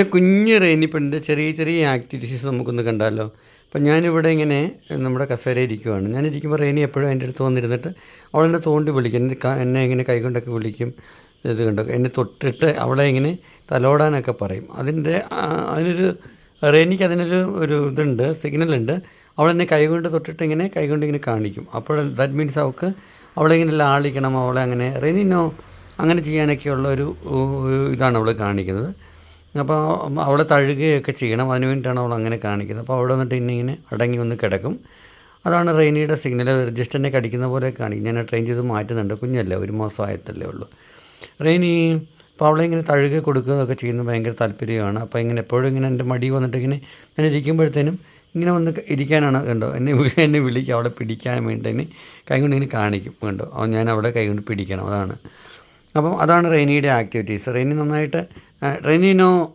ഒരു കുഞ്ഞ് റെയിനിപ്പുണ്ട് ചെറിയ ചെറിയ ആക്ടിവിറ്റീസ് നമുക്കൊന്ന് കണ്ടാലോ. അപ്പം ഞാനിവിടെ ഇങ്ങനെ നമ്മുടെ കസേര ഇരിക്കുവാണ്. ഞാൻ ഇരിക്കുമ്പോൾ റെയിനി എപ്പോഴും എന്റെ അടുത്ത് വന്നിരുന്നിട്ട് അവളെന്നെ തോണ്ടി വിളിക്കും. എന്നെ ഇങ്ങനെ കൈകൊണ്ടൊക്കെ വിളിക്കും. ഇത് കണ്ടോ? എന്നെ തൊട്ടിട്ട് അവളെ ഇങ്ങനെ തലോടാനൊക്കെ പറയും. അതിന്റെ അതിനൊരു റെയിനിക്ക് അതിനൊരു ഒരു ഇതുണ്ട് സിഗ്നലുണ്ട് അവളെന്നെ കൈകൊണ്ട് തൊട്ടിട്ട് ഇങ്ങനെ കൈകൊണ്ട് ഇങ്ങനെ കാണിക്കും. അപ്പോൾ ദാറ്റ് മീൻസ് അവൾക്ക് അവളെ ഇങ്ങനെ ലാളിക്കണം അവളെ അങ്ങനെ റെയിനിനോ അങ്ങനെ ചെയ്യാനൊക്കെയുള്ള ഒരു ഇതാണ് അവൾ കാണിക്കുന്നത്. അപ്പോൾ അവളെ തഴുകുകയൊക്കെ ചെയ്യണം. അതിന് വേണ്ടിയിട്ടാണ് അവൾ അങ്ങനെ കാണിക്കുന്നത്. അപ്പോൾ അവിടെ വന്നിട്ട് ഇന്നെ ഇങ്ങനെ അടങ്ങി വന്ന് കിടക്കും. അതാണ് റെയിനിയുടെ സിഗ്നൽ ജസ്റ്റ് എന്നെ കടിക്കുന്ന പോലെ കാണിക്കും. ഞാൻ ട്രെയിൻ ചെയ്ത് മാറ്റുന്നുണ്ട്. കുഞ്ഞല്ലേ ഒരു മാസം ഉള്ളൂ. റെയിനി അപ്പോൾ അവളെ ഇങ്ങനെ തഴുകി കൊടുക്കുകയൊക്കെ ചെയ്യുന്നത് ഭയങ്കര താല്പര്യമാണ്. അപ്പോൾ ഇങ്ങനെ എപ്പോഴും ഇങ്ങനെ എന്റെ മടി വന്നിട്ട് ഇങ്ങനെ ഞാൻ ഇരിക്കുമ്പോഴത്തേനും ഇങ്ങനെ വന്ന് ഇരിക്കാനാണ് കണ്ടോ എന്നെ എന്നെ വിളിക്കുക അവളെ പിടിക്കാൻ വേണ്ടി കൈ കൈകൊണ്ട് ഇങ്ങനെ കാണിക്കും. കണ്ടോ? ഞാൻ അവളെ കൈകൊണ്ട് പിടിക്കണം. അതാണ്. അപ്പം അതാണ് റെയിനിയുടെ ആക്ടിവിറ്റീസ്. റെയിനി നന്നായിട്ട് റെയിനിനോ.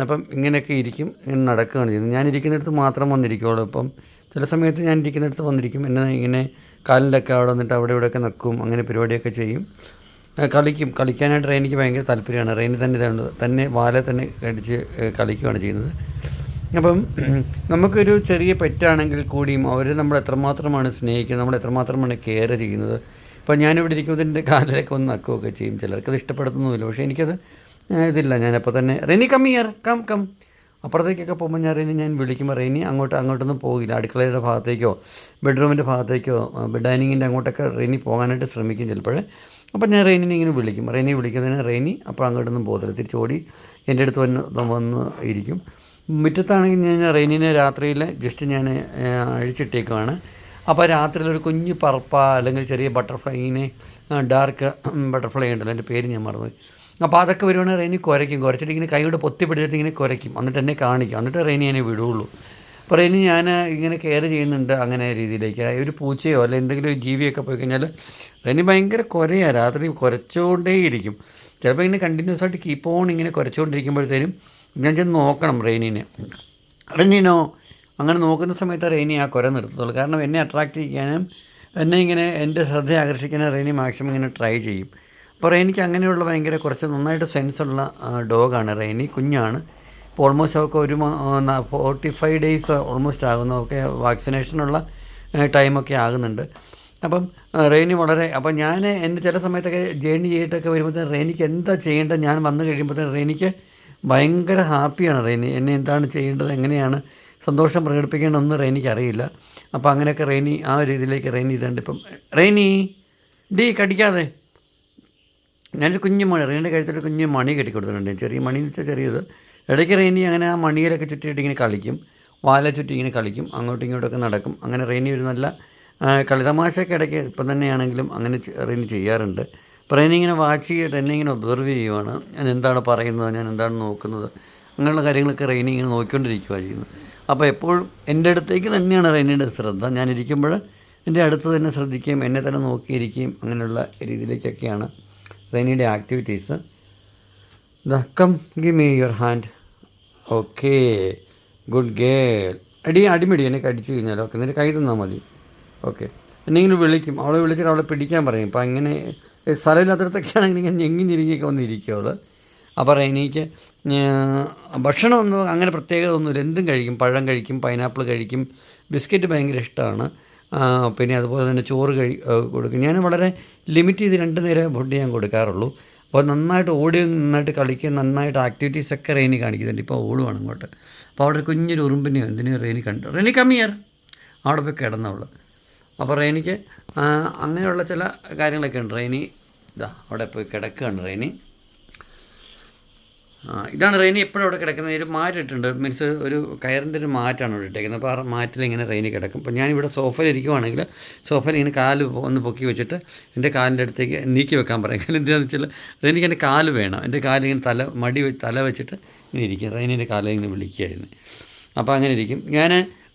അപ്പം ഇങ്ങനെയൊക്കെ ഇരിക്കും ഇങ്ങനെ നടക്കുകയാണ് ചെയ്യുന്നത്. ഞാൻ ഇരിക്കുന്നിടത്ത് മാത്രം വന്നിരിക്കുള്ളൂ ഇപ്പം ചില സമയത്ത് ഞാൻ ഇരിക്കുന്നിടത്ത് വന്നിരിക്കും. എന്നെ ഇങ്ങനെ കാലിലൊക്കെ അവിടെ വന്നിട്ട് അവിടെ ഇവിടെയൊക്കെ നിൽക്കും. അങ്ങനെ പരിപാടിയൊക്കെ ചെയ്യും. കളിക്കും. കളിക്കാനായിട്ട് റെയിനിക്ക് ഭയങ്കര താല്പര്യമാണ്. റെയിനി തന്നെ ഇതാണ് തന്നെ വാലെ തന്നെ കടിച്ച് കളിക്കുകയാണ് ചെയ്യുന്നത്. അപ്പം നമുക്കൊരു ചെറിയ പെറ്റാണെങ്കിൽ കൂടിയും അവർ നമ്മൾ എത്രമാത്രമാണ് സ്നേഹിക്കുന്നത് നമ്മൾ എത്രമാത്രമാണ് കെയർ ചെയ്യുന്നത് ഇപ്പം ഞാനിവിടെ ഇരിക്കുമ്പോൾ എന്റെ കാലിലൊക്കെ ഒന്ന് നക്കുകയൊക്കെ ചെയ്യും. ചിലർക്കത് ഇഷ്ടപ്പെടുത്തുന്നുമില്ല. പക്ഷേ എനിക്കത് ഇതില്ല. ഞാനപ്പോൾ തന്നെ റെനി കം കം കം. അപ്പുറത്തേക്കൊക്കെ പോകുമ്പോൾ ഞാൻ റെനി ഞാൻ വിളിക്കുമ്പോൾ റെനി അങ്ങോട്ട് അങ്ങോട്ടൊന്നും പോകില്ല. അടുക്കളയുടെ ഭാഗത്തേക്കോ ബെഡ്റൂമിന്റെ ഭാഗത്തേക്കോ ഡൈനിങ്ങിന്റെ അങ്ങോട്ടൊക്കെ റെനി പോകാനായിട്ട് ശ്രമിക്കും ചിലപ്പോഴേ അപ്പം ഞാൻ റെയിനിനെ ഇങ്ങനെ വിളിക്കും. റെയിനി വിളിക്കുന്നതിന് റെയിനി അപ്പോൾ അങ്ങോട്ടൊന്നും പോകത്തില്ല. തിരിച്ചോടി എന്റെ അടുത്ത് വന്ന് വന്ന് ഇരിക്കും. മുറ്റത്താണെങ്കിൽ ഞാൻ റെയിനിനെ രാത്രിയിൽ ജസ്റ്റ് ഞാൻ അഴിച്ചിട്ടേക്കുവാണ്. അപ്പോൾ രാത്രിയിൽ ഒരു കുഞ്ഞു പറപ്പ അല്ലെങ്കിൽ ചെറിയ ബട്ടർഫ്ലൈനെ ഡാർക്ക് ബട്ടർഫ്ലൈ ഉണ്ടല്ലോ എന്റെ പേര് ഞാൻ മറന്നു അപ്പോൾ അതൊക്കെ വരുവാണെങ്കിൽ റെയിനി കുരയ്ക്കും. കുരച്ചിട്ട് ഇങ്ങനെ കൈ കൊണ്ട് പൊത്തി പിടിച്ചിട്ട് ഇങ്ങനെ കുരയ്ക്കും. എന്നിട്ട് എന്നെ കാണിക്കും. എന്നിട്ട് റെയിനി എന്നെ വിടുകയുള്ളൂ അപ്പോൾ റെയിനി ഞാൻ ഇങ്ങനെ കെയർ ചെയ്യുന്നുണ്ട് അങ്ങനെ രീതിയിലേക്ക്. ഒരു പൂച്ചയോ അല്ലെങ്കിൽ എന്തെങ്കിലും ഒരു ജീവിയൊക്കെ പോയി കഴിഞ്ഞാൽ റെയിനി ഭയങ്കര കുരയാണ് രാത്രി കുരച്ചുകൊണ്ടേയിരിക്കും ചിലപ്പോൾ ഇങ്ങനെ കണ്ടിന്യൂസ് ആയിട്ട് കീപ്പ് ഓൺ ഇങ്ങനെ കുരച്ചുകൊണ്ടിരിക്കുമ്പോഴത്തേനും ഞാൻ ചെന്ന് നോക്കണം റെയിനിനെ. റെയിനിനോ അങ്ങനെ നോക്കുന്ന സമയത്ത് റെയിനി ആ കുര നിർത്തത്തുള്ളൂ കാരണം എന്നെ അട്രാക്റ്റ് ചെയ്യാനും എന്നെ ഇങ്ങനെ എന്റെ ശ്രദ്ധ ആകർഷിക്കാൻ റെയിനി മാക്സിമം ഇങ്ങനെ ട്രൈ ചെയ്യും. അപ്പോൾ റെയിനിക്ക് അങ്ങനെയുള്ള ഭയങ്കര കുറച്ച് നന്നായിട്ട് സെൻസുള്ള ഡോഗാണ് റെയിനി കുഞ്ഞാണ്. ഇപ്പോൾ ഓൾമോസ്റ്റ് അവർക്ക് ഒരു ഫോർട്ടി ഫൈവ് ഡേയ്സ് ഓൾമോസ്റ്റ് ആകുന്നു. ഒക്കെ വാക്സിനേഷനുള്ള ടൈമൊക്കെ ആകുന്നുണ്ട്. അപ്പം റെയിനി വളരെ അപ്പം ഞാൻ എന്റെ ചില സമയത്തൊക്കെ ജേണി ചെയ്തിട്ടൊക്കെ വരുമ്പോഴത്തേന് റെയിനിക്ക് എന്താ ചെയ്യേണ്ടത്? ഞാൻ വന്നു കഴിയുമ്പോഴത്തേന് റെയിനിക്ക് ഭയങ്കര ഹാപ്പിയാണ് റെയിനി. എന്നെ എന്താണ് ചെയ്യേണ്ടത്? എങ്ങനെയാണ് സന്തോഷം പ്രകടിപ്പിക്കണമെന്ന് റെയിനിക്ക് അറിയില്ല. അപ്പോൾ അങ്ങനെയൊക്കെ റെയിനി ആ ഒരു രീതിയിലേക്ക് റെയിനി ഇതുണ്ട് ഇപ്പം റെയിനി ഡീ കടിക്കാതെ. ഞാനൊരു കുഞ്ഞു മണി റെയിനിന്റെ കഴുത്തൊരു കുഞ്ഞു മണി കെട്ടി കൊടുത്തിട്ടുണ്ട് ചെറിയ മണി എന്ന് വെച്ചാൽ ചെറിയത് ഇടയ്ക്ക് റെയിനി അങ്ങനെ ആ മണിയിലൊക്കെ ചുറ്റിയിട്ട് ഇങ്ങനെ കളിക്കും. വാല ചുറ്റി ഇങ്ങനെ കളിക്കും. അങ്ങോട്ടും ഇങ്ങോട്ടൊക്കെ നടക്കും. അങ്ങനെ റെയിനി ഒരു നല്ല കളിതമാശയൊക്കെ ഇടയ്ക്ക് ഇപ്പം തന്നെയാണെങ്കിലും അങ്ങനെ റെയിനി ചെയ്യാറുണ്ട്. അപ്പോൾ റെയിനി ഇങ്ങനെ വാച്ച് ചെയ്തിട്ട് എന്നെ ഇങ്ങനെ ഒബ്സർവ് ചെയ്യുവാണ്. ഞാൻ എന്താണ് പറയുന്നത്? ഞാൻ എന്താണ് നോക്കുന്നത്? അങ്ങനെയുള്ള കാര്യങ്ങളൊക്കെ റെയിനി ഇങ്ങനെ നോക്കിക്കൊണ്ടിരിക്കുകയാണ് ചെയ്യുന്നത്. അപ്പോൾ എപ്പോഴും എന്റെ അടുത്തേക്ക് തന്നെയാണ് റെനിയുടെ ശ്രദ്ധ. ഞാനിരിക്കുമ്പോൾ എന്റെ അടുത്ത് തന്നെ ശ്രദ്ധിക്കുകയും എന്നെ തന്നെ നോക്കിയിരിക്കുകയും അങ്ങനെയുള്ള രീതിയിലേക്കൊക്കെയാണ് റെനിയുടെ activities. The come give me your hand. Okay good girl. അടി അടിമടി എന്നെ കടിച്ചു കഴിഞ്ഞാൽ. ഓക്കെ നിന്റെ കൈ തന്നാൽ മതി. ഓക്കെ. എന്നെ ഇങ്ങനെ വിളിക്കും. അവളെ വിളിച്ചിട്ട് അവളെ പിടിക്കാൻ പറയും. അപ്പോൾ അങ്ങനെ സ്ഥലമില്ലാത്തടത്തൊക്കെയാണെങ്കിൽ സ്ഥലമില്ലാത്തടത്തൊക്കെ ആണെങ്കിൽ ഇങ്ങനെ ഞെങ്ങി ഞെരുങ്ങിയൊക്കെ വന്നിരിക്കും അവൾ അപ്പോൾ എനിക്ക് ഭക്ഷണമൊന്നും അങ്ങനെ പ്രത്യേകത ഒന്നുമില്ല. എന്തും കഴിക്കും. പഴം കഴിക്കും പൈനാപ്പിൾ കഴിക്കും. ബിസ്ക്കറ്റ് ഭയങ്കര ഇഷ്ടമാണ്. പിന്നെ അതുപോലെ തന്നെ ചോറ് കഴി കൊടുക്കും. ഞാൻ വളരെ ലിമിറ്റ് ചെയ്ത് രണ്ട് നേരം ഫുഡ് ഞാൻ കൊടുക്കാറുള്ളൂ. അപ്പോൾ നന്നായിട്ട് ഓടി നന്നായിട്ട് കളിക്കുക നന്നായിട്ട് ആക്ടിവിറ്റീസൊക്കെ റെയിനി കാണിക്കുന്നുണ്ട്. ഇപ്പോൾ ഓടുവാണ് ഇങ്ങോട്ട്. അപ്പോൾ അവിടെ കുഞ്ഞൊരു ഉറുമ്പിനെയോ എന്തിനെയോ റെയിനി കണ്ടു. റെയിനി കമ്മിയർ അവിടെ പോയി കിടന്നവൾ അപ്പോൾ റെയിനിക്ക് അങ്ങനെയുള്ള ചില കാര്യങ്ങളൊക്കെ ഉണ്ട്. റെയിനി ഇതാ അവിടെ പോയി കിടക്കുകയാണ് റെയിനി. ഇതാണ് റെയിനി എപ്പോഴും അവിടെ കിടക്കുന്നത്. ഒരു മാറ്റിട്ടുണ്ട് മീൻസ് ഒരു കയറിന്റെ ഒരു മാറ്റാണ് ഇവിടെ ഇട്ടേക്കുന്നത്. അപ്പോൾ ആ മാറ്റിൽ ഇങ്ങനെ റെയിനി കിടക്കും. അപ്പോൾ ഞാനിവിടെ സോഫയിൽ ഇരിക്കുവാണെങ്കിൽ സോഫയിൽ ഇങ്ങനെ കാൽ ഒന്ന് പൊക്കി വെച്ചിട്ട് എന്റെ കാലിന്റെ അടുത്തേക്ക് നീക്കി വെക്കാൻ പറയും. കാരണം എന്താണെന്ന് വെച്ചാൽ റെയിനിക്ക് എന്റെ കാൽ വേണം. എന്റെ കാലിങ്ങനെ തല മടി തല വെച്ചിട്ട് ഇങ്ങനെ ഇരിക്കും. റെയിനിന്റെ കാലിൽ ഇങ്ങനെ വിളിക്കുകയായിരുന്നു. അപ്പോൾ അങ്ങനെ ഇരിക്കും. ഞാൻ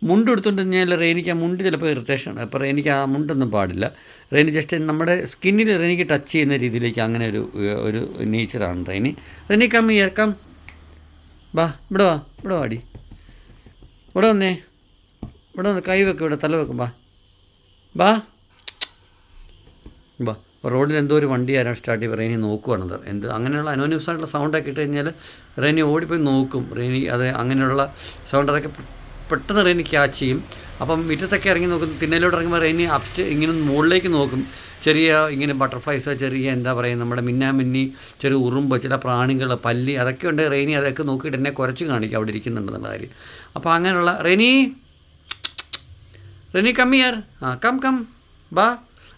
മുണ്ട് എടുത്തുകൊണ്ട് ഞാൻ റെയിനിക്ക് ആ മുണ്ട് ചിലപ്പോൾ ഇറിറ്റേഷൻ അപ്പോൾ റെയിനിക്ക് ആ മുണ്ടൊന്നും പാടില്ല. റെയിനി ജസ്റ്റ് നമ്മുടെ സ്കിന്നിൽ റെയിനിക്ക് ടച്ച് ചെയ്യുന്ന രീതിയിലേക്ക് അങ്ങനെ ഒരു ഒരു നേച്ചറാണ് Rainy. Rainy come here come വാ ഇവിടെ വാ ഇവിടെ വാടി. ഇവിടെ വന്നേ. ഇവിടെ വന്ന് കൈ വെക്കും ഇവിടെ തല വെക്കും വാ. വാ. വാ. റോഡിൽ എന്തോ ഒരു വണ്ടി ആരാണ് സ്റ്റാർട്ട് ചെയ്യുമ്പോൾ റെയിനി നോക്കുവാണത് എന്ത് അങ്ങനെയുള്ള അനോനിമസ് സൗണ്ടൊക്കെ ഇട്ട് കഴിഞ്ഞാൽ റെയിനി ഓടിപ്പോയി നോക്കും. റെയിനി അത് അങ്ങനെയുള്ള സൗണ്ട് അതൊക്കെ പെട്ടെന്ന് റെയിൻ ക്യാച്ച് ചെയ്യും. അപ്പം മുറ്റത്തൊക്കെ ഇറങ്ങി നോക്കും തിന്നലോട്ട് ഇറങ്ങുമ്പോൾ റെയിൻ അപ്സ്റ്റ് ഇങ്ങനെ മുകളിലേക്ക് നോക്കും. ചെറിയ ഇങ്ങനെ ബട്ടർഫ്ലൈസ് ചെറിയ എന്താ പറയുക നമ്മുടെ മിന്നാമിന്നി ചെറിയ ഉറുമ്പ് ചില പ്രാണികൾ പല്ലി അതൊക്കെ ഉണ്ട്. റെയിനി അതൊക്കെ നോക്കിയിട്ട് എന്നെ കുറച്ച് കാണിക്കും അവിടെ ഇരിക്കുന്നുണ്ടെന്നുള്ള കാര്യം. അപ്പോൾ അങ്ങനെയുള്ള റെനി റെനി കമ്മിയർ ആ കം കം ബാ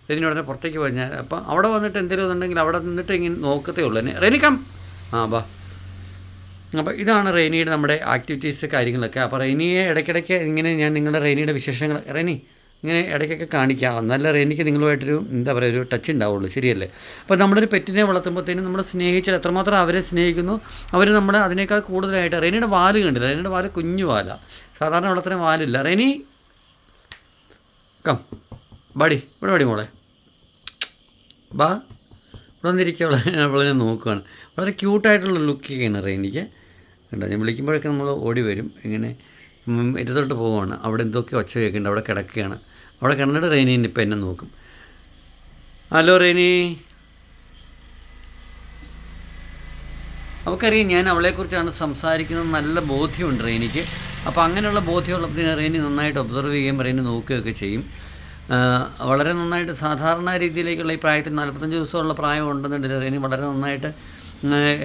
റെനി ഉടനെ പുറത്തേക്ക് പോയി. ഞാൻ അപ്പം അവിടെ വന്നിട്ട് എന്തെങ്കിലും ഉണ്ടെങ്കിൽ അവിടെ നിന്നിട്ട് ഇങ്ങനെ നോക്കത്തേ ഉള്ളൂ എന്നെ. റെനി കം ആ ബാ അപ്പോൾ ഇതാണ് റെയിനിയുടെ നമ്മുടെ ആക്ടിവിറ്റീസ് കാര്യങ്ങളൊക്കെ. അപ്പോൾ റെയിനിയെ ഇടയ്ക്കിടയ്ക്ക് ഇങ്ങനെ ഞാൻ നിങ്ങളുടെ റെയിനിയുടെ വിശേഷങ്ങൾ റെയിനി ഇങ്ങനെ ഇടയ്ക്കൊക്കെ കാണിക്കാം. നല്ല റെയിനിക്ക് നിങ്ങളുമായിട്ടൊരു എന്താ പറയുക ഒരു ടച്ച് ഉണ്ടാവുള്ളൂ. ശരിയല്ലേ? അപ്പോൾ നമ്മളൊരു പെറ്റിനെ വളർത്തുമ്പോഴത്തേനും നമ്മൾ സ്നേഹിച്ചാൽ എത്രമാത്രം അവരെ സ്നേഹിക്കുന്നു അവർ നമ്മുടെ അതിനേക്കാൾ കൂടുതലായിട്ട് റെയിനിയുടെ വാൽ കണ്ടില്ല? റെയിനിയുടെ വാൽ കുഞ്ഞു വാല. സാധാരണ വളർത്തുന്ന വാലില്ല. റെയിനി കം ബടി ഇവിടെ ബടി മോളെ. ബാ ഇവിടെ വന്നിരിക്കുക ഞാൻ നോക്കുകയാണ് വളരെ ക്യൂട്ടായിട്ടുള്ള ലുക്കൊക്കെയാണ് റെയിനിക്ക്. കണ്ടോ? ഞാൻ വിളിക്കുമ്പോഴൊക്കെ നമ്മൾ ഓടി വരും. ഇങ്ങനെ ഇരുത്തോട്ട് പോവുകയാണ് അവിടെ എന്തൊക്കെ ഒച്ച കേൾക്കുന്നുണ്ട് അവിടെ കിടക്കുകയാണ്. അവിടെ കിടന്നിട്ട് റെയിനി ഇപ്പം എന്നെ നോക്കും. Hello Rainy. അവൾക്കറിയാം ഞാൻ അവളെക്കുറിച്ചാണ് സംസാരിക്കുന്നത്. നല്ല ബോധ്യമുണ്ട് റെയിനിക്ക്. അപ്പോൾ അങ്ങനെയുള്ള ബോധ്യമുള്ളപ്പോൾ റെയിനി നന്നായിട്ട് ഒബ്സർവ് ചെയ്യുകയും റെയിനി നോക്കുകയൊക്കെ ചെയ്യും. വളരെ നന്നായിട്ട് സാധാരണ രീതിയിലേക്കുള്ള ഈ പ്രായത്തിൽ നാൽപ്പത്തഞ്ച് ദിവസമുള്ള പ്രായം ഉണ്ടെന്നുണ്ടെങ്കിൽ റെയിനി വളരെ നന്നായിട്ട്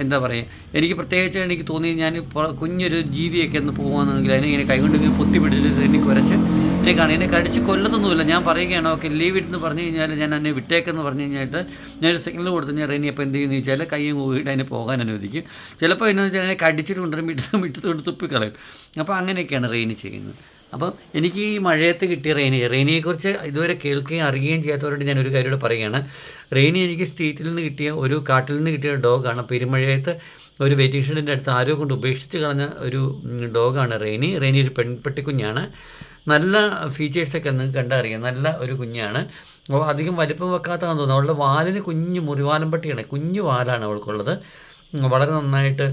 എന്താ പറയുക എനിക്ക് പ്രത്യേകിച്ച് എനിക്ക് തോന്നി ഞാൻ കുഞ്ഞൊരു ജീവിയൊക്കെ ഒന്ന് പോകുകയാണെന്നുണ്ടെങ്കിൽ അതിനെ ഇങ്ങനെ കൈകൊണ്ട് പൊത്തി പിടിച്ചിട്ട് എനിക്ക് കുരച്ച് എനിക്ക് കാണാം എന്നെ കടിച്ച് കൊല്ലത്തൊന്നുമില്ല. ഞാൻ പറയുകയാണ് ഓക്കെ ലീവ് ഇട്ടെന്ന് പറഞ്ഞു കഴിഞ്ഞാൽ ഞാൻ എന്നെ വിട്ടേക്കെന്ന് പറഞ്ഞു കഴിഞ്ഞിട്ട് ഞാനൊരു സിഗ്നൽ കൊടുത്ത് ഞാൻ റെനി അപ്പോൾ എന്ത് ചെയ്യുന്നു ചോദിച്ചാൽ കൈയും കൂടിയിട്ട് അതിനെ പോകാൻ അനുവദിക്കും. ചിലപ്പോൾ എന്നു വെച്ചാൽ അതിനെ കടിച്ചിട്ട് കൊണ്ടുവരും വിട്ട് വിട്ട് കൊണ്ട് തുപ്പിക്കളയും. അപ്പോൾ അങ്ങനെയൊക്കെയാണ് റെയിനി ചെയ്യുന്നത്. അപ്പോൾ എനിക്ക് ഈ മഴയത്ത് കിട്ടിയ റെയിനി റെയിനിയെക്കുറിച്ച് ഇതുവരെ കേൾക്കുകയും അറിയുകയും ചെയ്യാത്തവരോട് ഞാൻ ഒരു കാര്യം കൂടെ പറയുകയാണ്. റെയിനി എനിക്ക് സ്റ്റേറ്റിൽ നിന്ന് കിട്ടിയ ഒരു കാട്ടിൽ നിന്ന് കിട്ടിയ ഡോഗാണ് പെരുമഴയത്ത് ഒരു വെയിറ്റിംഗ് അടുത്ത് ആരോ കൊണ്ട് ഉപേക്ഷിച്ച് കളഞ്ഞ ഒരു ഡോഗാണ് റെയിനി. റെയിനി ഒരു പെൺപെട്ടിക്കുഞ്ഞാണ് നല്ല ഫീച്ചേഴ്സൊക്കെ നിങ്ങൾക്ക് കണ്ടറിയാം. നല്ല ഒരു കുഞ്ഞാണ്. അപ്പോൾ അധികം വലിപ്പം വെക്കാത്തതാണെന്ന് തോന്നുന്നു. അവളുടെ വാലിന് കുഞ്ഞ് മുറിവാലം പട്ടിയാണ് കുഞ്ഞു വാലാണ് അവൾക്കുള്ളത്. വളരെ നന്നായിട്ട്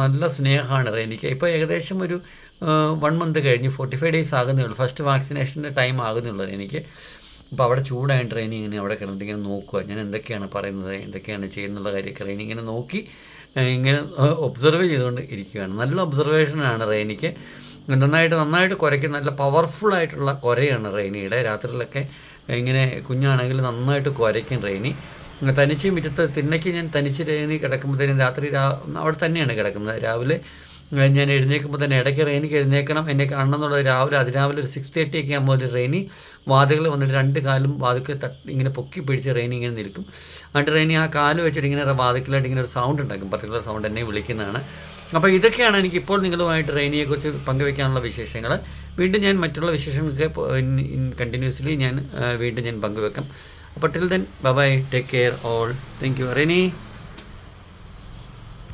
നല്ല സ്നേഹമാണ് റെയിനിക്ക്. ഇപ്പോൾ ഏകദേശം ഒരു വൺ മന്ത് കഴിഞ്ഞ് ഫോർട്ടി ഫൈവ് ഡേയ്സ് ആകുന്നേ ഉള്ളൂ. ഫസ്റ്റ് വാക്സിനേഷന്റെ ടൈം ആകുന്നേ ഉള്ളൂ എനിക്ക്. അപ്പോൾ അവിടെ ചൂടായി ട്രെയിനിങ് ഇങ്ങനെ അവിടെ കിടന്നിട്ട് ഇങ്ങനെ നോക്കുക ഞാൻ എന്തൊക്കെയാണ് പറയുന്നത് എന്തൊക്കെയാണ് ചെയ്യുന്നുള്ള കാര്യമൊക്കെ റെയിനി ഇങ്ങനെ നോക്കി ഇങ്ങനെ ഒബ്സർവ് ചെയ്തുകൊണ്ട് ഇരിക്കുകയാണ് നല്ല ഒബ്സർവേഷനാണ് റെയിനിക്ക്. നന്നായിട്ട് നന്നായിട്ട് കുരയ്ക്കും നല്ല പവർഫുൾ ആയിട്ടുള്ള കുരയാണ് റെയിനിയുടെ. രാത്രിയിലൊക്കെ ഇങ്ങനെ കുഞ്ഞാണെങ്കിൽ നന്നായിട്ട് കുരയ്ക്കും റെയിനി. തനിച്ച് മിറ്റത്ത് തിണ്ണയ്ക്ക് ഞാൻ തനിച്ച് റെയിനി കിടക്കുമ്പോഴത്തേനും രാത്രി അവിടെ തന്നെയാണ് കിടക്കുന്നത്. രാവിലെ ഞാൻ എഴുന്നേൽക്കുമ്പോൾ തന്നെ ഇടയ്ക്ക് റെയിനിക്ക് എഴുന്നേൽക്കണം. എന്നെ കാണണം എന്നുള്ളത് രാവിലെ അതിരാവിലെ ഒരു സിക്സ് തേർട്ടി ഒക്കെ ആകുമ്പോൾ ഒരു റെയിനി വാതുകൾ വന്നിട്ട് രണ്ട് കാലും വാതുക്കെ തട്ടി ഇങ്ങനെ പൊക്കി പിടിച്ച് റെയിനി ഇങ്ങനെ നിൽക്കും. എന്നിട്ട് റെയിനി ആ കാൽ വെച്ചിട്ട് ഇങ്ങനെ വാതുക്കലായിട്ട് ഇങ്ങനെ ഒരു സൗണ്ട് ഉണ്ടാക്കും. പർട്ടിക്കുലർ സൗണ്ട് എന്നെ വിളിക്കുന്നതാണ്. അപ്പോൾ ഇതൊക്കെയാണ് എനിക്ക് ഇപ്പോൾ നിങ്ങളുമായിട്ട് റെയിനിയെക്കുറിച്ച് പങ്കുവെക്കാനുള്ള വിശേഷങ്ങൾ വീണ്ടും ഞാൻ മറ്റുള്ള വിശേഷങ്ങൾക്ക് കണ്ടിന്യൂസ്ലി ഞാൻ വീണ്ടും ഞാൻ പങ്കുവെക്കാം. അപ്പോൾ till then bye take care all thank you Rainy